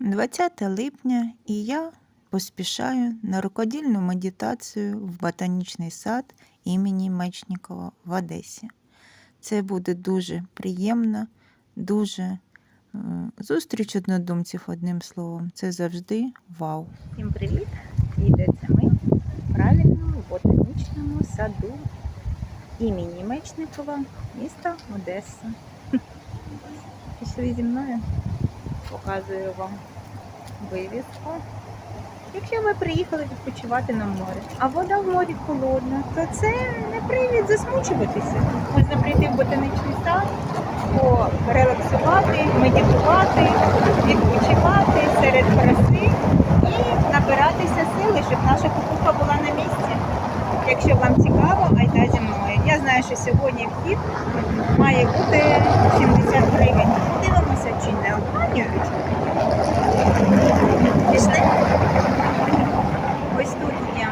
20 липня і я поспішаю на рукодільну медитацію в ботанічний сад імені Мечнікова в Одесі. Це буде дуже приємно, дуже зустріч однодумців, одним словом. Це завжди вау. Всім привіт! Йдеться ми в правильному ботанічному саду імені Мечникова, міста Одеса. Пішли зі мною, показую вам вивіску. Якщо ви приїхали відпочивати на море, а вода в морі холодна, то це не привід засмучуватися. Можна прийти в ботанічний сад, порелаксувати, медитувати, відпочивати серед краси і набиратися сили, щоб наша кукуха була на місці. Якщо вам цікаво, айда зі мною. Я знаю, що сьогодні вхід має бути 70 гривень. Дивимося, чи не обманюють. Пішли. Ось тут є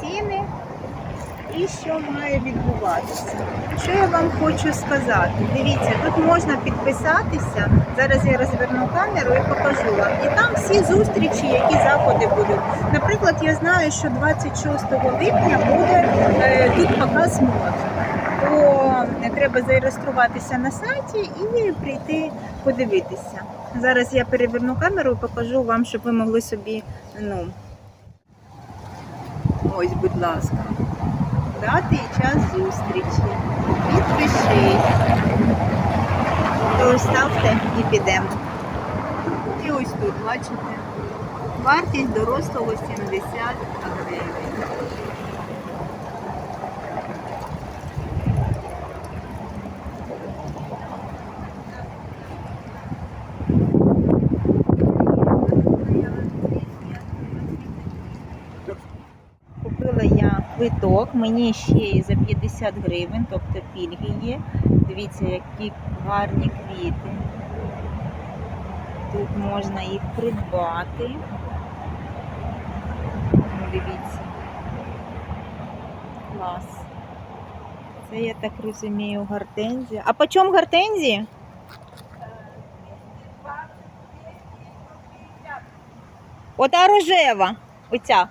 ціни і що має відбуватися. Що я вам хочу сказати? Дивіться, тут можна підписатися. Зараз я розверну камеру і покажу вам. І там всі зустрічі, які заходи будуть. Наприклад, я знаю, що 26 липня буде е, тут показ мод. То треба зареєструватися на сайті і прийти подивитися. Зараз я переверну камеру і покажу вам, щоб ви могли собі, ну. Ось, будь ласка. Дати час зустрічі. Підпишись. Ось ставте і підемо. І ось тут, бачите, вартість дорослого 70 гривень. Купила я квиток, мені ще і за 50 гривень, тобто пільги є. Дивіться, які гарні квіти. Тут можна їх придбати. Ну, Дивіться. Клас. Це я так розумію гортензія. А по чому гортензії? Ота рожева. Оця.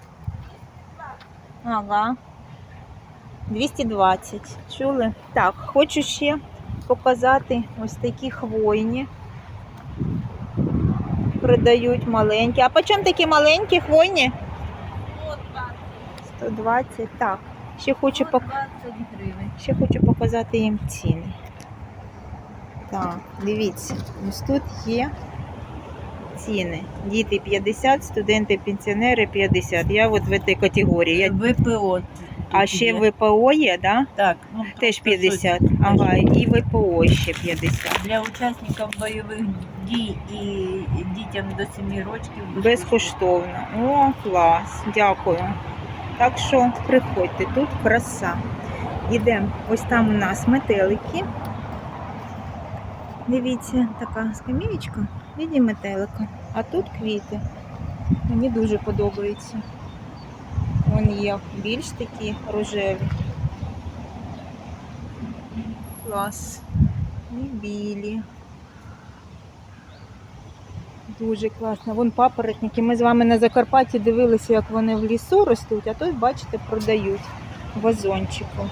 Ага. 220. Чули? Так, хочу ще показати ось такі хвойні. Продають маленькі. А по чому такі маленькі хвойні? 120. Так. Ще хочу, пок... ще хочу показати їм ціни. Так, дивіться, ось тут є ціни. Діти 50, студенти, пенсіонери 50. Я от в цій категорії. Я... ВПО. А ще ВПО є, да? Так, ну, Теж 50. Ага, і ВПО ще 50. Для учасників бойових дій і дітям до 7 років Безкоштовно. О, клас. Дякую. Так що приходьте, тут краса. Йдемо. Ось там у нас метелики. Дивіться, така скам'ячка. Віді метелика. А тут квіти. Мені дуже подобається. Вон є більш такі рожеві. Клас. І білі. Дуже класно. Вон папоротники. Ми з вами на Закарпатті дивилися, як вони в лісу ростуть, а тут, бачите, продають вазончику.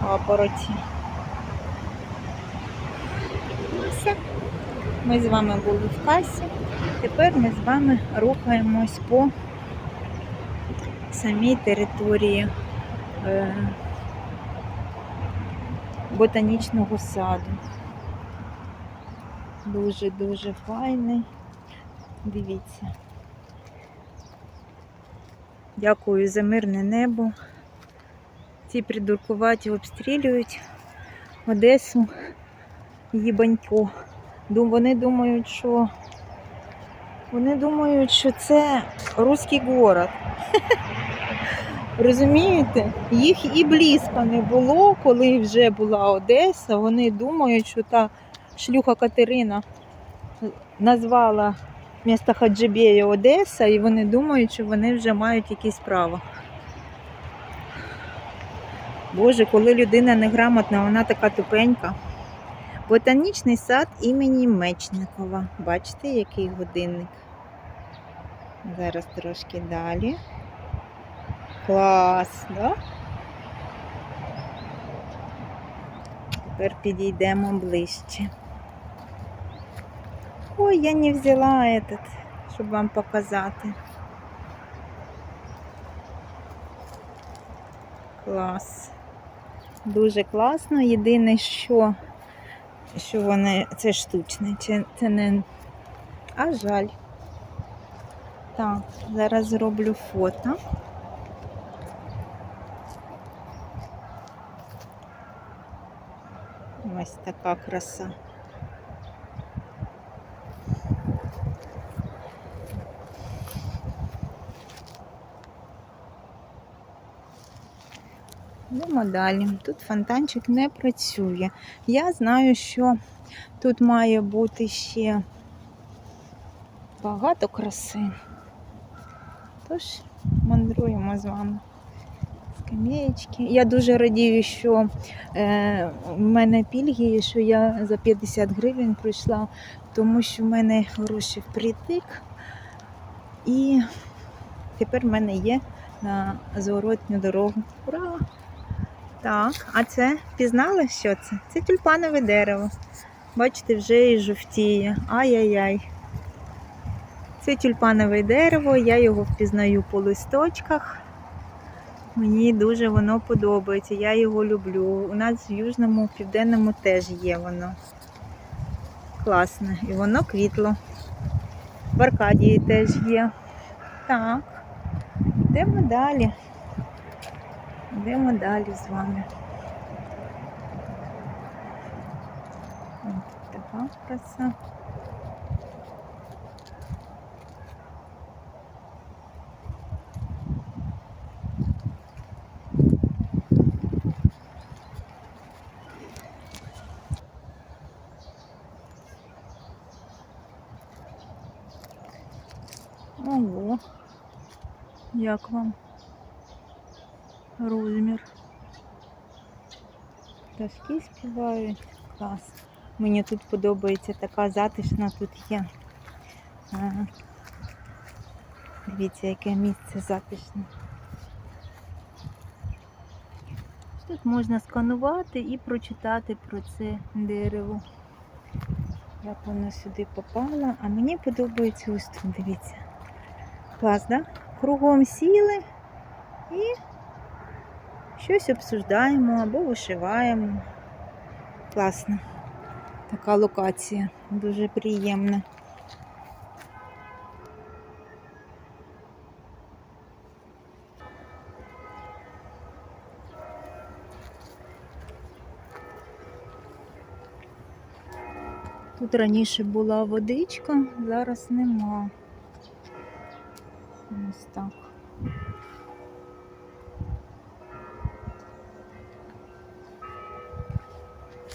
Папороті. Все. Ми з вами були в касі. Тепер ми з вами рухаємось по самій території е, ботанічного саду. Дуже-дуже файний. Дивіться. Дякую за мирне небо. Ці придуркуваті обстрілюють Одесу, їбанько. Дум- Вони думають, що вони думають, що це руський город. Розумієте? Їх і близько не було, коли вже була Одеса. Вони думають, що та шлюха Катерина назвала місто Хаджибєя Одеса, і вони думають, що вони вже мають якісь права. Боже, коли людина неграмотна, вона така тупенька. Ботанічний сад імені Мечникова. Бачите, який годинник? Зараз трошки далі. Клас, да? Тепер підійдемо ближче. Ой, я не взяла этот, щоб вам показати. Клас. Дуже класно. Єдине, що, що воно це штучне, це не. А жаль. Так, зараз зроблю фото. Ось така краса. Йдемо далі. Тут фонтанчик не працює. Я знаю, що тут має бути ще багато краси. Тож мандруємо з вами. Скам'єчки. Я дуже радію, що е, в мене пільги, що я за 50 гривень пройшла, тому що в мене гроші впритик. І тепер в мене є на зворотню дорогу. Ура! Так, а це пізнали, що це? Це тюльпанове дерево. Бачите, вже і жовтіє. Ай-яй-яй. Це тюльпанове дерево, я його впізнаю по листочках. Мені дуже воно подобається, я його люблю. У нас в Южному, Південному теж є воно. Класне. І воно квітло. В Аркадії теж є. Так. Йдемо далі. Йдемо далі з вами. Ось така краса. Як вам? розмір. Пташки співають. Клас. Мені тут подобається така затишна тут є. Дивіться, яке місце затишне. Тут можна сканувати і прочитати про це дерево. Як воно сюди попало. А мені подобається ось тут, дивіться. Клас, да? Кругом сіли і щось обсуждаємо або вишиваємо. Класно. Така локація, дуже приємна. Тут раніше була водичка, зараз нема. Ось так.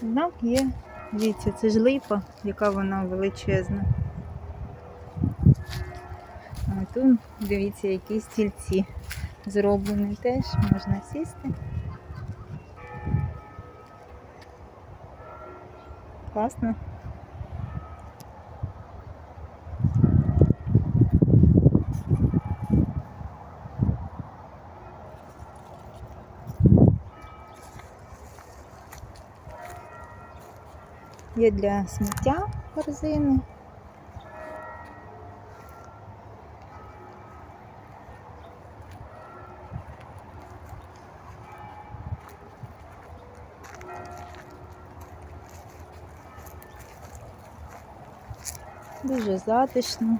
Знак є. Дивіться, це ж липа, яка вона величезна. А тут, дивіться, які стільці зроблені теж, можна сісти. Класно. Є для сміття корзини. Дуже затишно,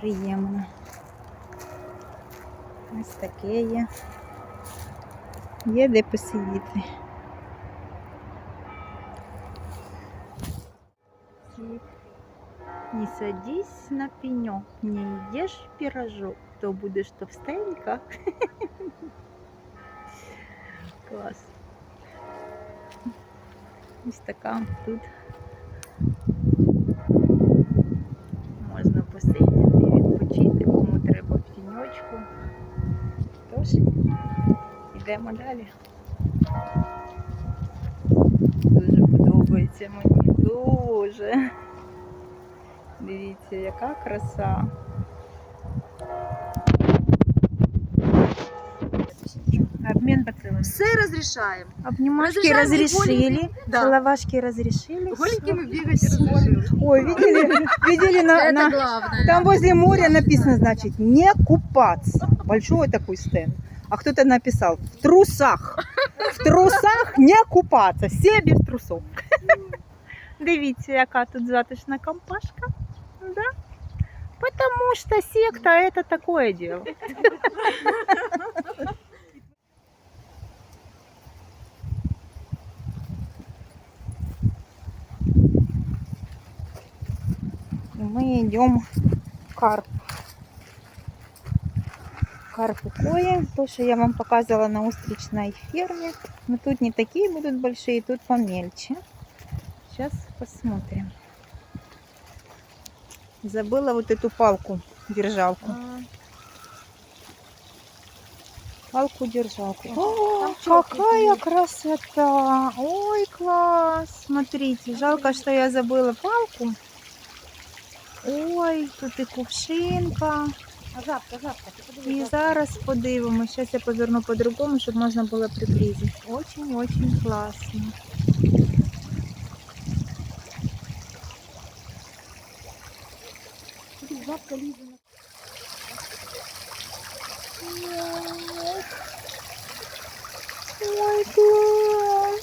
приємно. Ось таке є. Є де посидіти. садись на пенек, не ешь пирожок, то будешь товстенька. Клас. Ось така тут можна посидіти, відпочити, кому треба в тіньочку. Тож, йдемо далі. Дуже подобається. подобається мені дуже. Дивіться, яка краса. Обмен поцелуем. Все разрешаем. Обнимашки Разрешаем разрешили, Да. целовашки разрешили. Голенькими бегать разрешили. Ой, видели, видели на, Это на- главное. там возле моря написано, значит, не купаться. Большой такой стенд. А кто-то написал в трусах. В трусах не купаться. Все без трусов. Дивіться, яка тут затишна компашка. Да? Потому что секта это такое дело. Мы идем карп. Карп кое, то, что я вам показывала на устричной ферме. Но тут не такие будут большие, тут помельче. Сейчас посмотрим. Забыла вот эту палку, держалку. Палку-держалку. О, какая красота! Ой, класс! Смотрите, жалко, что я забыла палку. Ой, тут і кувшинка. А жабка, жабка. ты подивись, І жабка. зараз подивимося. Зараз я поверну по-другому, щоб можна було приблизити. Очень-очень класно. Жабка Лиза. Ой, класс!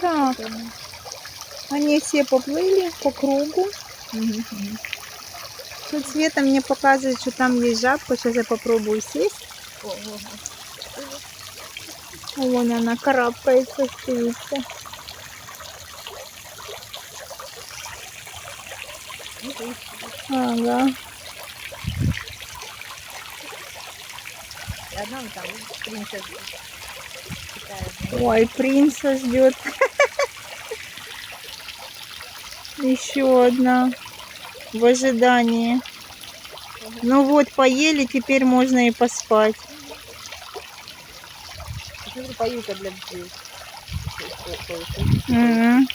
Так, они все поплыли по кругу. Тут Света мне показывает, что там есть жабка. Сейчас я попробую сесть. Вон она карабкается, стоится. Ага. И одна вот там, принцесса. Такая. Ой, принца ждет. Еще одна в ожидании. Ну вот, поели, теперь можно и поспать. Поюка для детей. Мгм.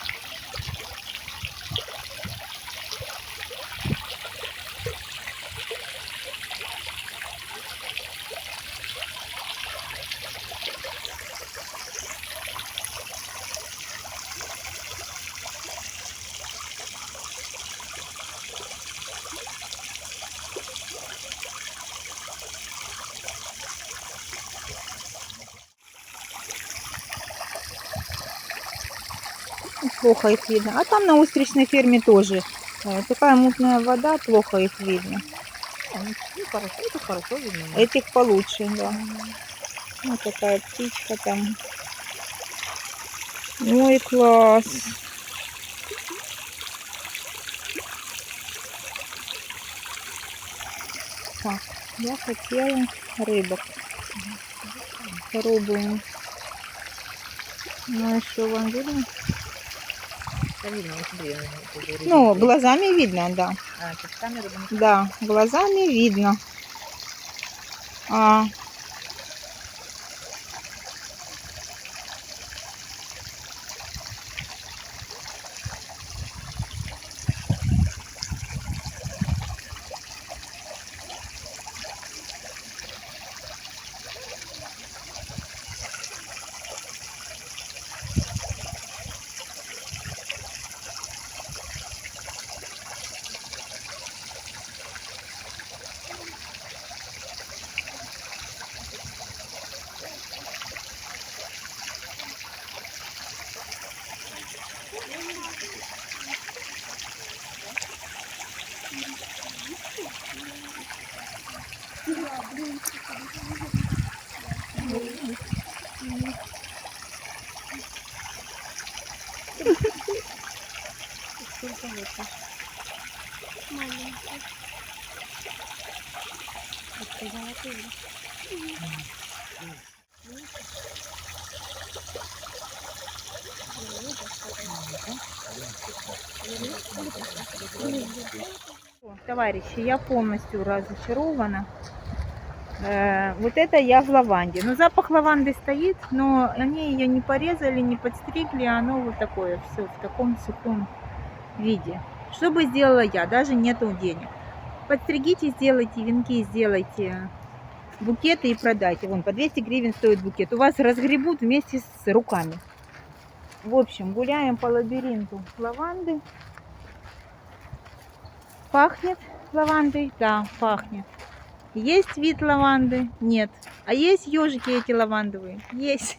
Плохо их видно. А там на устричной ферме тоже э, такая мутная вода, плохо их видно. Ну, хорошо, это хорошо видно. Этих получше, да. Вот такая птичка там. Ой, класс. Так, я хотела рыбок. Пробуем. Ну, а что вам видно? Да видно, вот это Ну, глазами видно, да. А, тут камеру да, Да, глазами видно. А. Товарищи, я полностью разочарована. Э, вот это я в лаванде. Ну, запах лаванды стоит, но они ее не порезали, не подстригли, а оно вот такое все в таком сухом виде. Что бы сделала я? Даже нету денег. Подстригите, сделайте венки, сделайте букеты и продайте. Вон, по 200 гривен стоит букет. У вас разгребут вместе с руками. В общем, гуляем по лабиринту лаванды. Пахнет лавандой? Да, пахнет. Есть вид лаванды? Нет. А есть ежики эти лавандовые? Есть.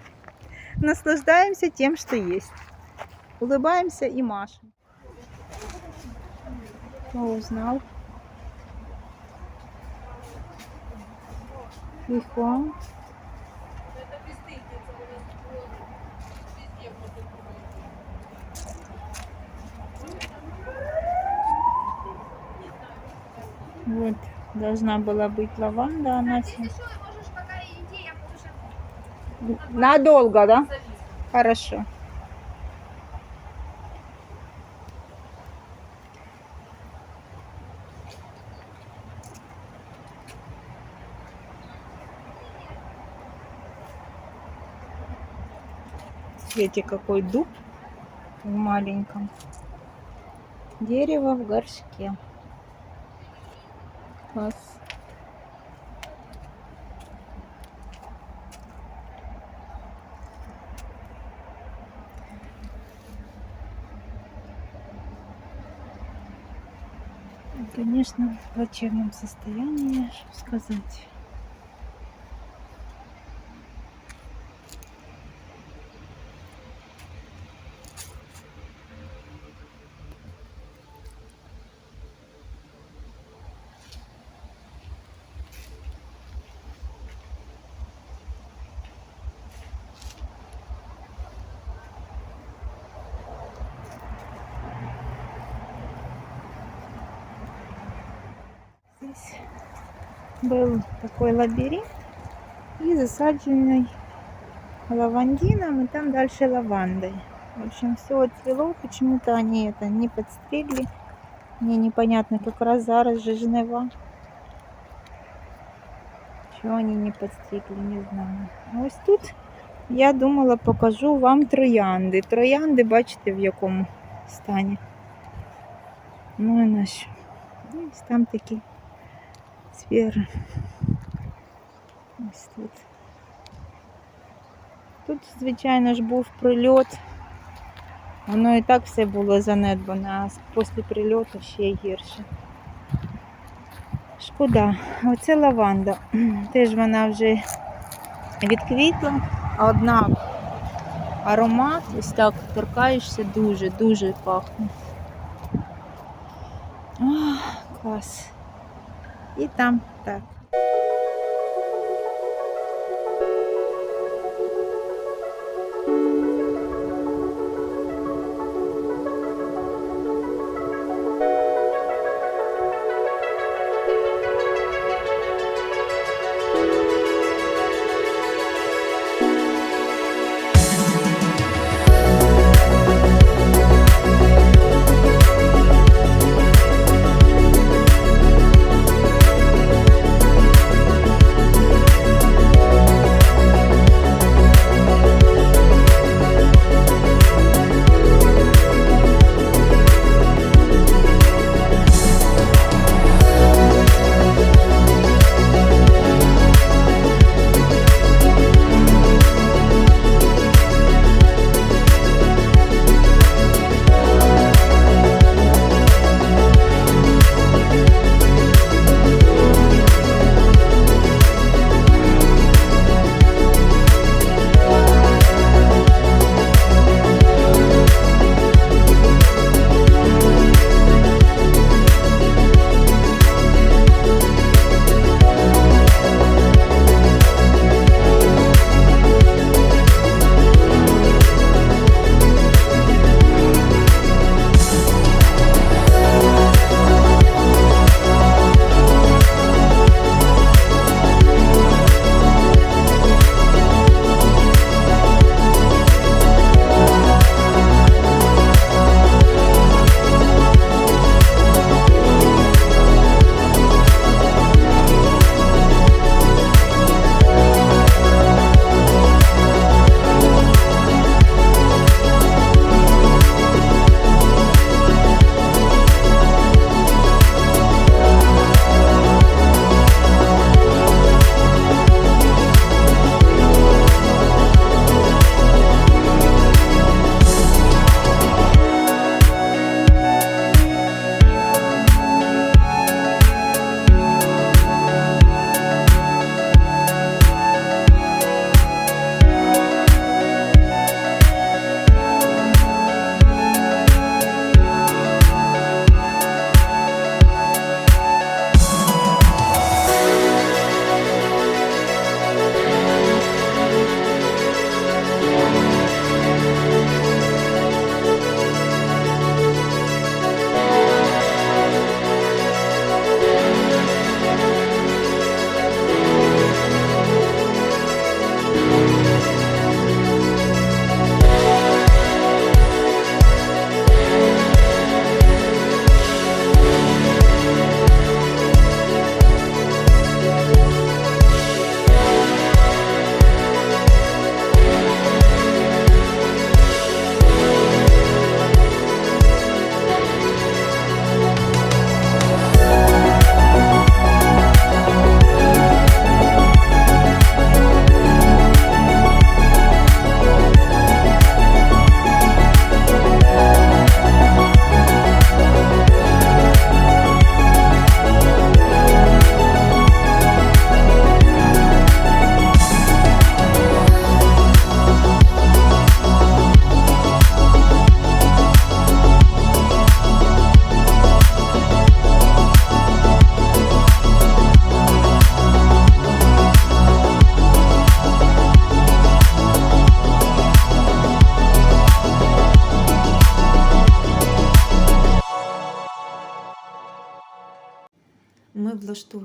Наслаждаемся тем, что есть. Улыбаемся и машем. Кто узнал? Легко. Вот, должна была быть лаванда, она. Надолго, да? Хорошо. Смотрите, какой дуб в маленьком. Дерево в горшке. Класс. Конечно, в плачевном состоянии, что сказать. был такой лабиринт и засадженный лавандином, и там дальше лавандой. В общем, все отцвело, почему-то они это не подстригли. Мне непонятно, как раз зараз же жнива. Чого они не подстригли, не знаю. А ось тут я думала, покажу вам троянди. Троянди, бачите, в якому стані. Ну і на що. Ось там такі сфери. Ось тут. Тут, звичайно ж, був прильот. Воно і так все було занедбане, а після прильоту ще гірше. Шкода. Оце лаванда. Теж вона вже відквітла, однак аромат, ось так торкаєшся, дуже-дуже пахне. Ах, клас. І там так.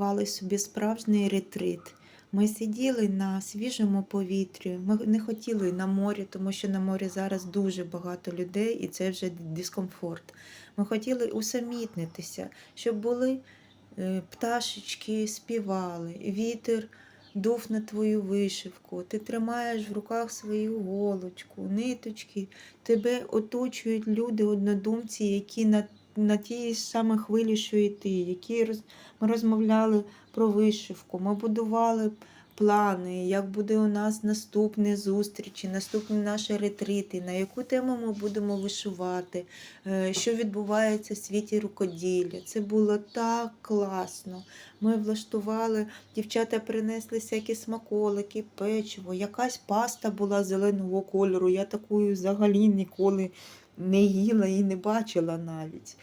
Влаштували собі справжній ретрит. Ми сиділи на свіжому повітрі. Ми не хотіли на морі, тому що на морі зараз дуже багато людей, і це вже дискомфорт. Ми хотіли усамітнитися, щоб були е, пташечки, співали, вітер дув на твою вишивку, ти тримаєш в руках свою голочку, ниточки, тебе оточують люди, однодумці, які на, на тій ж самій хвилі, що і ти, які роз, ми розмовляли про вишивку, ми будували плани, як буде у нас наступні зустрічі, наступні наші ретрити, на яку тему ми будемо вишивати, е, що відбувається в світі рукоділля. Це було так класно. Ми влаштували, дівчата принесли всякі смаколики, печиво, якась паста була зеленого кольору. Я такою взагалі ніколи не їла і не бачила навіть.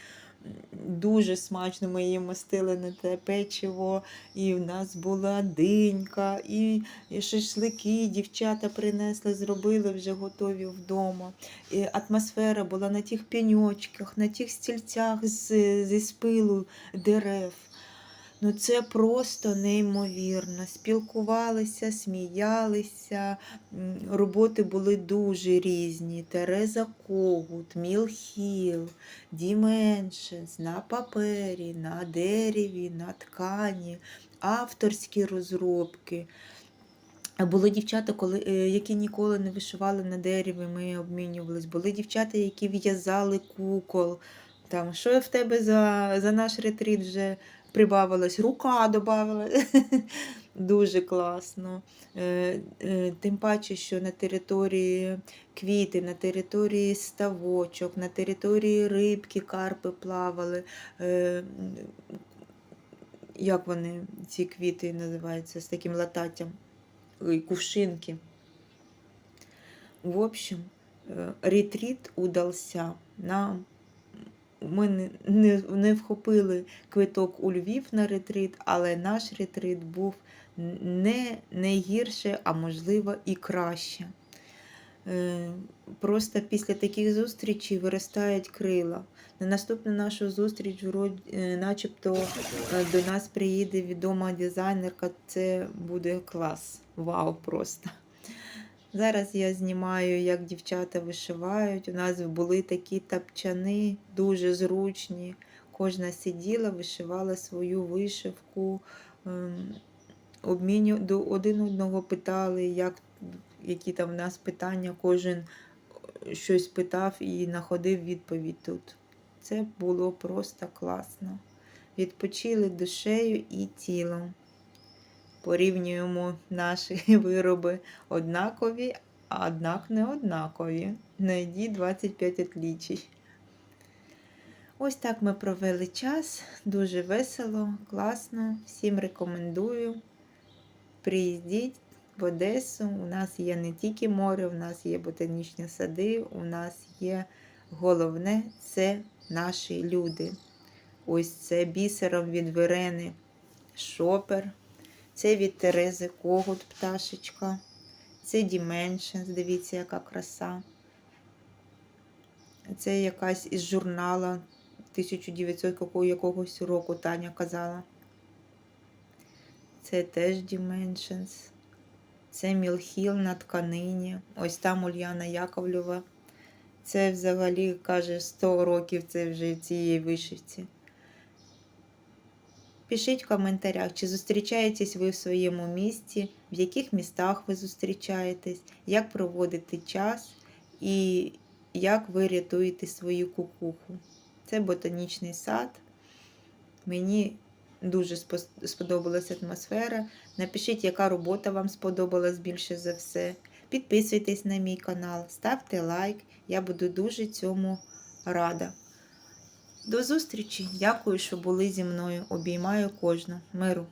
Дуже смачно ми її мастили на те печиво, і в нас була динька, і, шашлики дівчата принесли, зробили вже готові вдома. І атмосфера була на тих пеньочках, на тих стільцях з, зі спилу дерев. Ну це просто неймовірно. Спілкувалися, сміялися. Роботи були дуже різні. Тереза Когут, Мілхіл, Діменшенс на папері, на дереві, на ткані, авторські розробки. Були дівчата, коли, е, які ніколи не вишивали на дереві, ми обмінювались. Були дівчата, які в'язали кукол. Там, що в тебе за, за наш ретрит вже прибавилось? Рука додавалась. Дуже класно. Е, е, Тим паче, що на території квіти, на території ставочок, на території рибки, карпи плавали. Е, Як вони, ці квіти називаються, з таким лататтям? Кувшинки. В общем, ретрит удался. Нам ми не, не, вхопили квиток у Львів на ретрит, але наш ретрит був не, не гірше, а можливо і краще. Е, Просто після таких зустрічей виростають крила. На наступну нашу зустріч, е, начебто, е, до нас приїде відома дизайнерка. Це буде клас. Вау, просто. Зараз я знімаю, як дівчата вишивають. У нас були такі тапчани, дуже зручні. Кожна сиділа, вишивала свою вишивку, ем, обміню... один одного питали, як, які там в нас питання, кожен щось питав і знаходив відповідь тут. Це було просто класно. Відпочили душею і тілом. Порівнюємо наші вироби однакові, а однак не однакові. Найді 25 отлічій. Ось так ми провели час. Дуже весело, класно. Всім рекомендую. Приїздіть в Одесу. У нас є не тільки море, у нас є ботанічні сади, у нас є головне це наші люди. Ось це бісером від Верени шопер. Це від Терези Когут пташечка. Це Dimensions, дивіться, яка краса. Це якась із журнала 1900 якогось року Таня казала. Це теж Dimensions. Це Мілхіл на тканині. Ось там Ульяна Яковлєва. Це взагалі, каже, 100 років це вже цієї вишивці. Пишіть в коментарях, чи зустрічаєтесь ви в своєму місті, в яких містах ви зустрічаєтесь, як проводите час і як ви рятуєте свою кукуху. Це ботанічний сад. Мені дуже сподобалася атмосфера. Напишіть, яка робота вам сподобалась більше за все. Підписуйтесь на мій канал, ставте лайк. Я буду дуже цьому рада. До зустрічі! Дякую, що були зі мною. Обіймаю кожну. Миру!